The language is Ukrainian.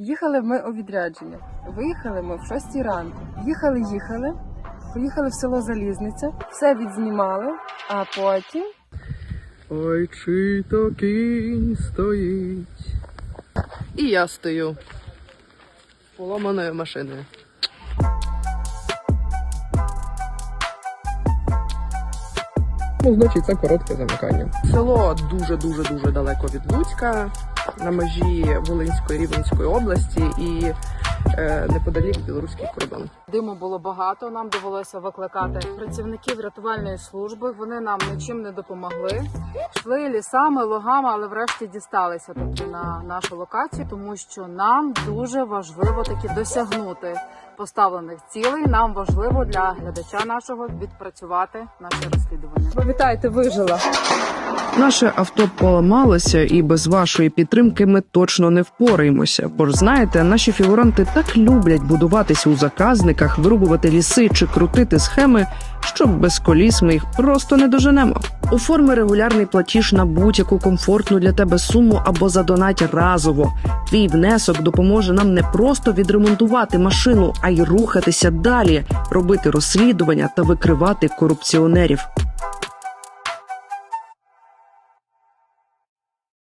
Їхали ми у відрядження. Виїхали ми в 6 ранку. Їхали, їхали. Поїхали в село Залізниця, все відзнімали, а потім Ой, чи то кінь стоїть. І я стою. Поламаною машиною. Ну, значить, це коротке замикання. Село дуже дуже дуже далеко від Луцька, на межі Волинської Рівненської області і е, неподалік білоруський кордон. диму було багато. Нам довелося викликати працівників рятувальної служби. Вони нам нічим не допомогли. Йшли лісами, лугами, але врешті дісталися таки на нашу локацію, тому що нам дуже важливо таки досягнути поставлених цілей. Нам важливо для глядача нашого відпрацювати наше розслідування. Пам'ятаєте, вижила. Наше авто поламалося, і без вашої підтримки ми точно не впораємося. Бо ж знаєте, наші фігуранти так люблять будуватися у заказниках, вирубувати ліси чи крутити схеми, що без коліс ми їх просто не доженемо. Оформи регулярний платіж на будь-яку комфортну для тебе суму або задонать разово. Твій внесок допоможе нам не просто відремонтувати машину, а й рухатися далі, робити розслідування та викривати корупціонерів.